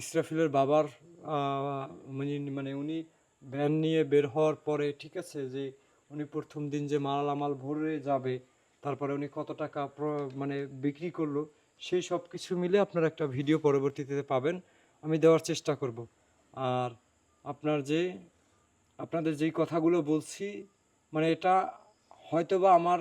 ইসরাফিলের বাবার মানে মানে উনি ভ্যান নিয়ে বের হওয়ার পরে, ঠিক আছে, যে উনি প্রথম দিন যে মালামাল ভরে যাবে, তারপরে উনি কত টাকা মানে বিক্রি করল, সেই সব কিছু মিলে আপনারা একটা ভিডিও পরবর্তীতে পাবেন। আমি দেওয়ার চেষ্টা করব। আর আপনার যে, আপনাদের যেই কথাগুলো বলছি মানে এটা হয়তোবা আমার,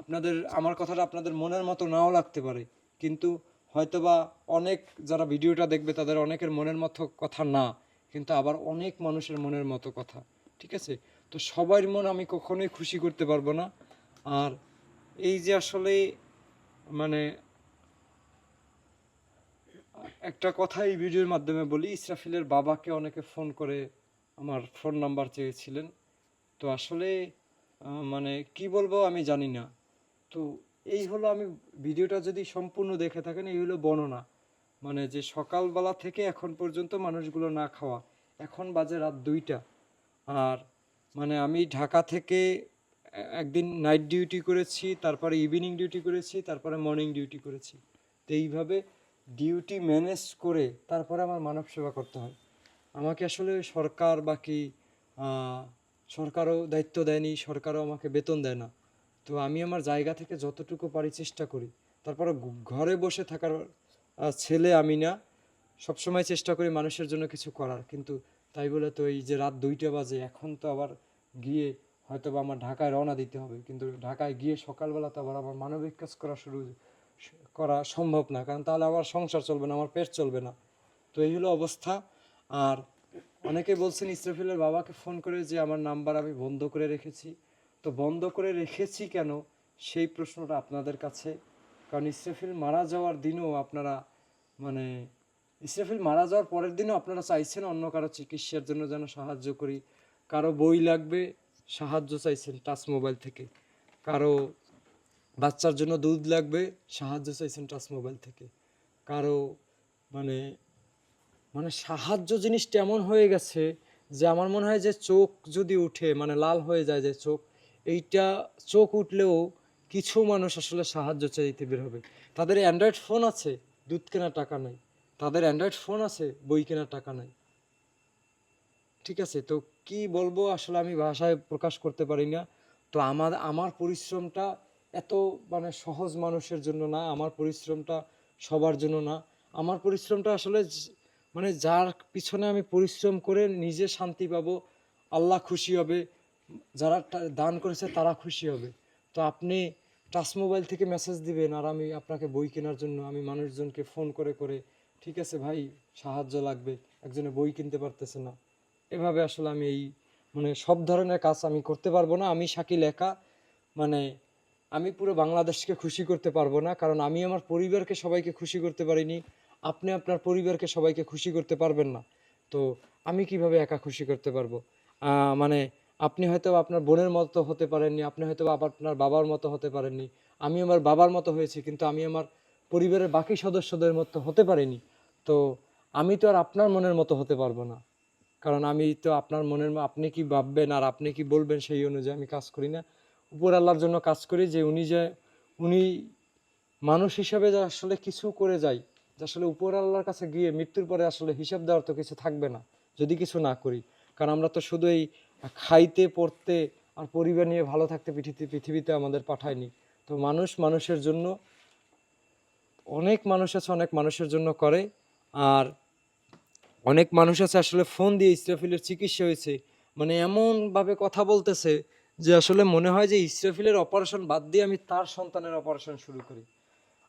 আপনাদের, আমার কথাটা আপনাদের মনের মতো নাও লাগতে পারে। কিন্তু হয়তোবা অনেক যারা ভিডিওটা দেখবে তাদের অনেকের মনের মতো কথা না, কিন্তু আবার অনেক মানুষের মনের মতো কথা, ঠিক আছে? তো সবার মন আমি কখনোই খুশি করতে পারব না। আর এই যে আসলে মানে একটা কথা এই ভিডিওর মাধ্যমে বলি, ইসরাফিলের বাবাকে অনেকে ফোন করে আমার ফোন নাম্বার চেয়েছিলেন। তো আসলে মানে কি বলব আমি জানি না। তো এই হলো আমি ভিডিওটা যদি সম্পূর্ণ দেখে থাকেন, এই হলো বর্ণনা। মানে যে সকালবেলা থেকে এখন পর্যন্ত মানুষগুলো না খাওয়া, এখন বাজে রাত দুইটা। আর মানে আমি ঢাকা থেকে একদিন নাইট ডিউটি করেছি, তারপরে ইভিনিং ডিউটি করেছি, তারপরে মর্নিং ডিউটি করেছি। তো এইভাবে ডিউটি ম্যানেজ করে তারপরে আমার মানব সেবা করতে হয়। আমাকে আসলে সরকার বা কি সরকারও দায়িত্ব দেয়নি, সরকারও আমাকে বেতন দেয় না। তো আমি আমার জায়গা থেকে যতটুকু পারি চেষ্টা করি। তারপরে ঘরে বসে থাকার ছেলে আমি না। সবসময় চেষ্টা করি মানুষের জন্য কিছু করার। কিন্তু তাই বলে তো এই যে রাত দুইটা বাজে, এখন তো আবার গিয়ে হয়তো বা আমার ঢাকায় রওনা দিতে হবে। কিন্তু ঢাকায় গিয়ে সকালবেলা তো আবার আমার মানবিক কাজ করা শুরু করা সম্ভব না। কারণ তাহলে আমার সংসার চলবে না, আমার পেট চলবে না। তো এই হলো অবস্থা। আর অনেকে বলছেন ইসরাফিলের বাবাকে ফোন করে যে আমার নাম্বার আমি বন্ধ করে রেখেছি। তো বন্ধ করে রেখেছি কেন? সেই প্রশ্নটা আপনাদের কাছে। কারণ ইসরাফিল মারা যাওয়ার দিনও আপনারা মানে ইসরাফিল মারা যাওয়ার পরের দিনও আপনারা চাইছেন অন্য কারও চিকিৎসার জন্য যেন সাহায্য করি। কারও বই লাগবে, সাহায্য চাইছেন টাচ মোবাইল থেকে। কারও বাচ্চার জন্য দুধ লাগবে, সাহায্য চাইছেন টাচ মোবাইল থেকে। কারও মানে মানে সাহায্য জিনিসটা এমন হয়ে গেছে যে আমার মনে হয় যে চোখ যদি উঠে মানে লাল হয়ে যায় যে চোখ এইটা চোখ উঠলেও কিছু মানুষ আসলে সাহায্য চাইতে বের হবে। তাদের অ্যান্ড্রয়েড ফোন আছে, দুধ কেনার টাকা নাই। তাদের অ্যান্ড্রয়েড ফোন আছে, বই কেনার টাকা নাই। ঠিক আছে, তো কি বলব আসলে আমি ভাষায় প্রকাশ করতে পারি না। তো আমার আমার পরিশ্রমটা এত মানে সহজ মানুষের জন্য না, আমার পরিশ্রমটা সবার জন্য না। আমার পরিশ্রমটা আসলে মানে যার পিছনে আমি পরিশ্রম করে নিজে শান্তি পাবো, আল্লাহ খুশি হবে যারা দান করেছে তারা খুশি হবে। তো আপনি টাচ মোবাইল থেকে মেসেজ দিবেন আর আমি আপনাকে বই কেনার জন্য, আমি মানুষজনকে ফোন করে করে, ঠিক আছে ভাই, সাহায্য লাগবে, একজনে বই কিনতে পারতেছে না। এভাবে আসলে আমি এই মানে সব ধরনের কাজ আমি করতে পারব না। আমি শাকিল একা মানে আমি পুরো বাংলাদেশকে খুশি করতে পারব না, কারণ আমি আমার পরিবারকে সবাইকে খুশি করতে পারিনি। আপনি আপনার পরিবারকে সবাইকে খুশি করতে পারবেন না। তো আমি কীভাবে একা খুশি করতে পারব? মানে আপনি হয়তো আপনার বোনের মতো হতে পারেননি, আপনি হয়তো বা আপনার বাবার মতো হতে পারেননি। আমি আমার বাবার মতো হয়েছি, কিন্তু আমি আমার পরিবারের বাকি সদস্যদের মতো হতে পারিনি। তো আমি তো আর আপনার মনের মতো হতে পারব না। কারণ আমি তো আপনার মনের আপনি কি ভাববেন আর আপনি কি বলবেন সেই অনুযায়ী আমি কাজ করি না। উপর আল্লাহর জন্য কাজ করি যে উনি যে, উনি মানুষ হিসাবে যে আসলে কিছু করে যায়, যে আসলে উপর আল্লাহর কাছে গিয়ে মৃত্যুর পরে আসলে হিসাব দেওয়ার তো কিছু থাকবে না, যদি কিছু না করি। কারণ আমরা তো শুধু এই খাইতে, পড়তে আর পরিবার নিয়ে ভালো থাকতে পৃথিবীতে পৃথিবীতে আমাদের পাঠায়নি। তো মানুষ মানুষের জন্য, অনেক মানুষ আছে, অনেক মানুষের জন্য করে। আর অনেক মানুষ আছে, আসলে ফোন দিয়ে ইসরাফিলের চিকিৎসা হয়েছে। মানে এমনভাবে কথা বলতেছে যে আসলে মনে হয় যে ইসরাফিলের অপারেশন বাদ দিয়ে আমি তার সন্তানের অপারেশন শুরু করি।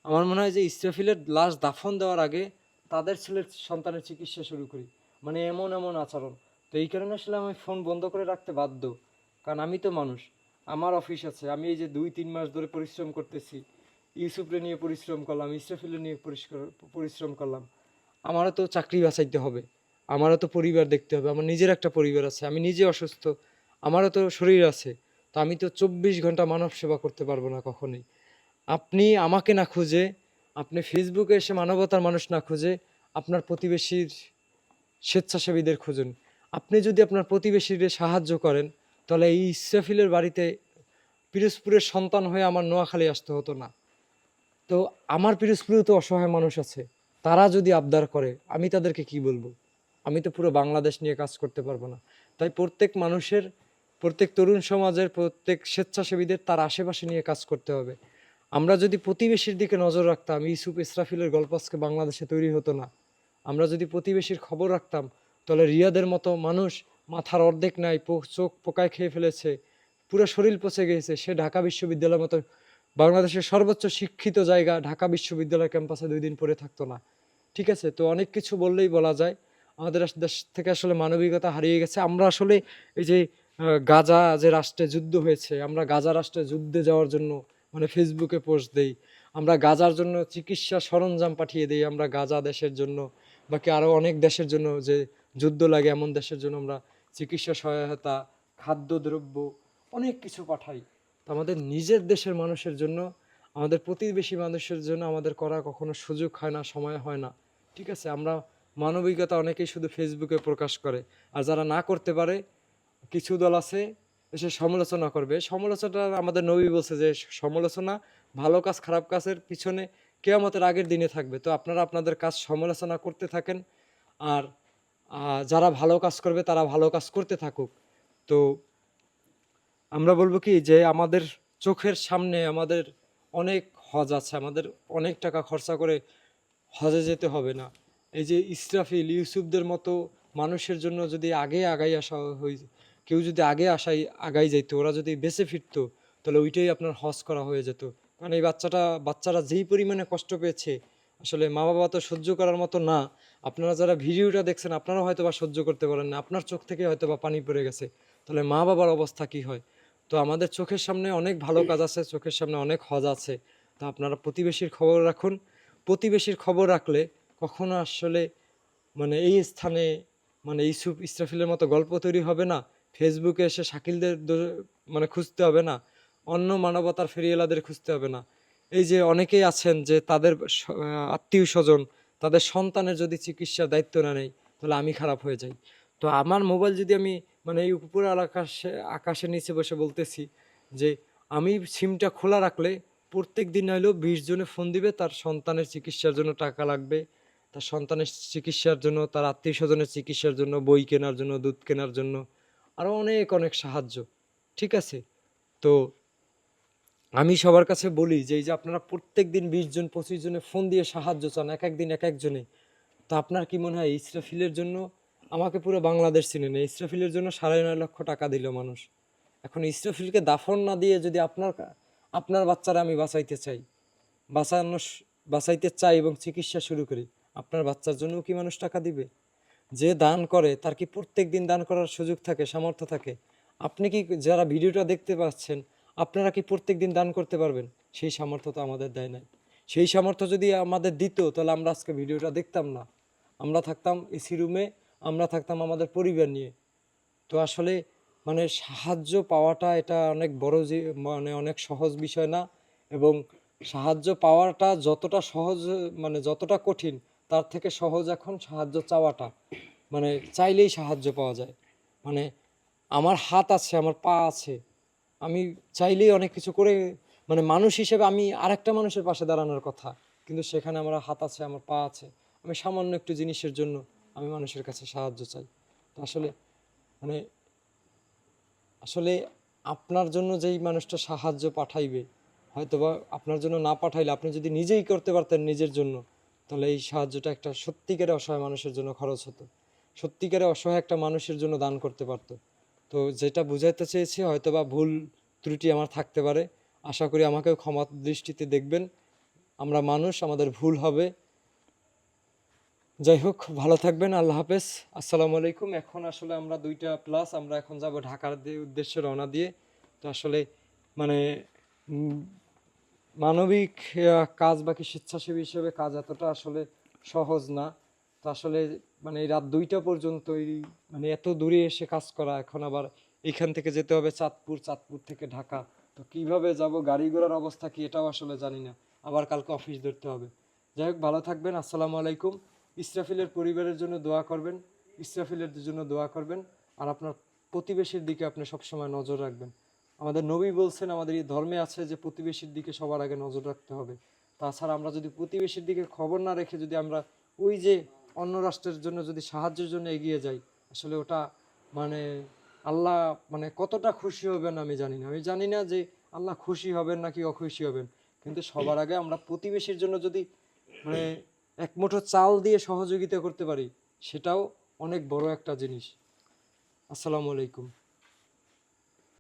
আমার মনে হয় যে ইসরাফিলের লাশ দাফন দেওয়ার আগে তাদের ছেলের সন্তানের চিকিৎসা শুরু করি। মানে এমন এমন আচরণ। তো এই কারণে আসলে আমি ফোন বন্ধ করে রাখতে বাধ্য। কারণ আমি তো মানুষ। আমার অফিস আছে। আমি এই যে দুই, তিন মাস ধরে পরিশ্রম করতেছি। ইউসুফরে নিয়ে পরিশ্রম করলাম ইসরাফিলে নিয়ে পরিষ্কার- পরিশ্রম করলাম। আমারও তো চাকরি বাঁচাইতে হবে। আমারও তো পরিবার দেখতে হবে। আমার নিজের একটা পরিবার আছে। আমি নিজে অসুস্থ। আমারও তো শরীর আছে। তো আমি তো চব্বিশ ঘণ্টা মানব সেবা করতে পারব না কখনোই। আপনি আমাকে না খুঁজে, আপনি ফেসবুকে এসে মানবতার মানুষ না খুঁজে, আপনার প্রতিবেশীর স্বেচ্ছাসেবীদের খুঁজুন। আপনি যদি আপনার প্রতিবেশীদের সাহায্য করেন, তাহলে এই ইসরাফিলের বাড়িতে পিরোজপুরের সন্তান হয়ে আমার নোয়াখালী আসতে হতো না। তো আমার পিরোজপুরেও তো অসহায় মানুষ আছে, তারা যদি আবদার করে, আমি তাদেরকে কি বলব? আমি তো পুরো বাংলাদেশ নিয়ে কাজ করতে পারব না। তাই প্রত্যেক মানুষের, প্রত্যেক তরুণ সমাজের, প্রত্যেক স্বেচ্ছাসেবীদের তার আশেপাশে নিয়ে কাজ করতে হবে। আমরা যদি প্রতিবেশীর দিকে নজর রাখতাম, ইউসুফ ইসরাফিলের গল্প আজকে বাংলাদেশে তৈরি হতো না। আমরা যদি প্রতিবেশীর খবর রাখতাম তাহলে রিয়াদের মতো মানুষ মাথার অর্ধেক নাই চোখ পোকায় খেয়ে ফেলেছে, পুরো শরীর পচে গিয়েছে সে ঢাকা বিশ্ববিদ্যালয়ের মতো বাংলাদেশের সর্বোচ্চ শিক্ষিত জায়গা, ঢাকা বিশ্ববিদ্যালয় ক্যাম্পাসে দুই দিন পরে থাকতো না। ঠিক আছে, তো অনেক কিছু বললেই বলা যায়। আমাদের দেশ থেকে আসলে মানবিকতা হারিয়ে গেছে। আমরা আসলে এই যে গাজা যে রাষ্ট্রে যুদ্ধ হয়েছে, আমরা গাজা রাষ্ট্রে যুদ্ধে যাওয়ার জন্য মানে ফেসবুকে পোস্ট দেই। আমরা গাজার জন্য চিকিৎসা সরঞ্জাম পাঠিয়ে দিই। আমরা গাজা দেশের জন্য, বাকি আরও অনেক দেশের জন্য যে যুদ্ধ লাগে, এমন দেশের জন্য আমরা চিকিৎসা সহায়তা খাদ্যদ্রব্য অনেক কিছু পাঠাই। তো আমাদের নিজের দেশের মানুষের জন্য, আমাদের প্রতিবেশী মানুষের জন্য আমাদের করা কখনো সুযোগ হয় না, সময় হয় না। ঠিক আছে, আমরা মানবিকতা অনেকেই শুধু ফেসবুকে প্রকাশ করে। আর যারা না করতে পারে, কিছু দল আছে, এসে সমালোচনা করবে। সমালোচনা আমাদের নবী বলছে যে, সমালোচনা ভালো কাজ, খারাপ কাজের পিছনে কেয়ামতের আগের দিনে থাকবে। তো আপনারা আপনাদের কাজ সমালোচনা করতে থাকেন। আর যারা ভালো কাজ করবে, তারা ভালো কাজ করতে থাকুক। তো আমরা বলব কি যে, আমাদের চোখের সামনে আমাদের অনেক হজ আছে, আমাদের অনেক টাকা খরচা করে হজে যেতে হবে না। এই যে ইসরাফিল, ইউসুফদের মতো মানুষের জন্য যদি আগে আগাই আসা হই, কেউ যদি আগে আসাই, আগাই যাইতো, ওরা যদি বেঁচে ফিরতো, তাহলে ওইটাই আপনার হজ করা হয়ে যেত। কারণ এই বাচ্চাটা, বাচ্চারা যেই পরিমাণে কষ্ট পেয়েছে আসলে মা বাবা তো সহ্য করার মতো না। আপনারা যারা ভিডিওটা দেখছেন, আপনারা হয়তো বা সহ্য করতে পারেন না। আপনার চোখ থেকে হয়তো বা পানি পড়ে গেছে। তাহলে মা বাবার অবস্থা কি হয়? তো আমাদের চোখের সামনে অনেক ভালো কাজ আছে, চোখের সামনে অনেক হজ আছে। তো আপনারা প্রতিবেশীর খবর রাখুন। প্রতিবেশীর খবর রাখলে কখনো আসলে মানে এই স্থানে মানে ইসুফ ইসরাফিলের মতো গল্প তৈরি হবে না। ফেসবুকে এসে শাকিলদের মানে খুঁজতে হবে না। অন্য মানবতার ফেরিয়েলাদের খুঁজতে হবে না। এই যে অনেকেই আছেন যে তাদের আত্মীয় স্বজন তাদের সন্তানের যদি চিকিৎসার দায়িত্ব না নেই তাহলে আমি খারাপ হয়ে যাই। তো আমার মোবাইল যদি আমি মানে এই উপরে আকাশে, আকাশের নিচে বসে বলতেছি যে আমি সিমটা খোলা রাখলে প্রত্যেক দিন হলেও বিশ জনে ফোন দিবে, তার সন্তানের চিকিৎসার জন্য টাকা লাগবে, তার সন্তানের চিকিৎসার জন্য, তার আত্মীয় স্বজনের চিকিৎসার জন্য, বই কেনার জন্য, দুধ কেনার জন্য আরও অনেক অনেক সাহায্য। ঠিক আছে? তো আমি সবার কাছে বলি যে এই যে আপনারা প্রত্যেক দিন বিশ জন, পঁচিশ জনে ফোন দিয়ে সাহায্য চান, এক একদিন, এক একজনে, তো আপনার কি মনে হয় ইসরাফিলের জন্য? আমাকে পুরো বাংলাদেশ চিনে নেই ইসরাফিলের জন্য সাড়ে নয় লক্ষ টাকা দিল মানুষ। এখন ইসরাফিলকে দাফন না দিয়ে যদি আপনার আপনার বাচ্চারা আমি বাঁচাইতে চাই বাঁচানো বাঁচাইতে চাই এবং চিকিৎসা শুরু করি, আপনার বাচ্চার জন্য কি মানুষ টাকা দিবে? যে দান করে, তার কি প্রত্যেক দিন দান করার সুযোগ থাকে, সামর্থ্য থাকে? আপনি কি যারা ভিডিওটা দেখতে পাচ্ছেন আপনারা কি প্রত্যেক দিন দান করতে পারবেন? সেই সামর্থ্য তো আমাদের দেয় নাই। সেই সামর্থ্য যদি আমাদের দিত, তাহলে আমরা আজকে ভিডিওটা দেখতাম না। আমরা থাকতাম এসি রুমে, আমরা থাকতাম আমাদের পরিবার নিয়ে। তো আসলে মানে সাহায্য পাওয়াটা এটা অনেক বড় যে মানে অনেক সহজ বিষয় না? এবং সাহায্য পাওয়াটা যতটা সহজ মানে যতটা কঠিন, তার থেকে সহজ এখন সাহায্য চাওয়াটা। মানে চাইলেই সাহায্য পাওয়া যায়। মানে আমার হাত আছে, আমার পা আছে। আমি চাইলেই অনেক কিছু করে মানে মানুষ হিসেবে আমি আরেকটা মানুষের পাশে দাঁড়ানোর কথা। কিন্তু সেখানে আমার হাত আছে, আমার পা আছে। আমি সামান্য একটু জিনিসের জন্য আমি মানুষের কাছে সাহায্য চাই। তো আসলে মানে আসলে আপনার জন্য যেই মানুষটা সাহায্য পাঠাইবে, হয়তোবা আপনার জন্য না পাঠাইলে আপনি যদি নিজেই করতে পারতেন নিজের জন্য, তাহলে এই সাহায্যটা একটা সত্যিকারে অসহায় মানুষের জন্য খরচ হতো। সত্যিকারে অসহায় একটা মানুষের জন্য দান করতে পারতো। তো যেটা বুঝাইতে চেয়েছি, হয়তোবা ভুল ত্রুটি আমার থাকতে পারে। আশা করি আমাকেও ক্ষমা দৃষ্টিতে দেখবেন। আমরা মানুষ, আমাদের ভুল হবে। যাই হোক, ভালো থাকবেন, আল্লাহ হাফেজ। আসসালামু আলাইকুম। এখন আসলে আমরা দুইটা প্লাস আমরা এখন যাব ঢাকার দিয়ে উদ্দেশ্যে রওনা দিয়ে। তো আসলে মানে মানবিক কাজ বাকি স্বেচ্ছাসেবী হিসেবে কাজ এতটা আসলে সহজ না। আসলে মানে রাত দুইটা পর্যন্ত মানে এত দূরে এসে কাজ করা, এখন আবার এখান থেকে যেতে হবে চাঁদপুর চাঁদপুর থেকে ঢাকা। তো কীভাবে যাব, গাড়ি ঘোড়ার অবস্থা কি এটাও আসলে জানি না। আবার কালকে অফিস ধরতে হবে। যাই হোক, ভালো থাকবেন, আসসালামু আলাইকুম। ইসরাফিলের পরিবারের জন্য দোয়া করবেন, ইসরাফিলের জন্য দোয়া করবেন। আর আপনার প্রতিবেশীর দিকে আপনি সবসময় নজর রাখবেন। আমাদের নবী বলছেন, আমাদের এই ধর্মে আছে যে প্রতিবেশীর দিকে সবার আগে নজর রাখতে হবে। তাছাড়া আমরা যদি প্রতিবেশীর দিকে খবর না রেখে যদি আমরা ওই যে অন্য রাষ্ট্রের জন্য যদি সাহায্যের জন্য এগিয়ে যাই, আসলে ওটা মানে আল্লাহ মানে কতটা খুশি হবেন আমি জানি না। আমি জানি না যে আল্লাহ খুশি হবেন নাকি অখুশি হবেন। কিন্তু সবার আগে আমরা প্রতিবেশীর জন্য যদি মানে এক মুঠো চাল দিয়ে সহযোগিতা করতে পারি, সেটাও অনেক বড় একটা জিনিস। আসসালামু আলাইকুম।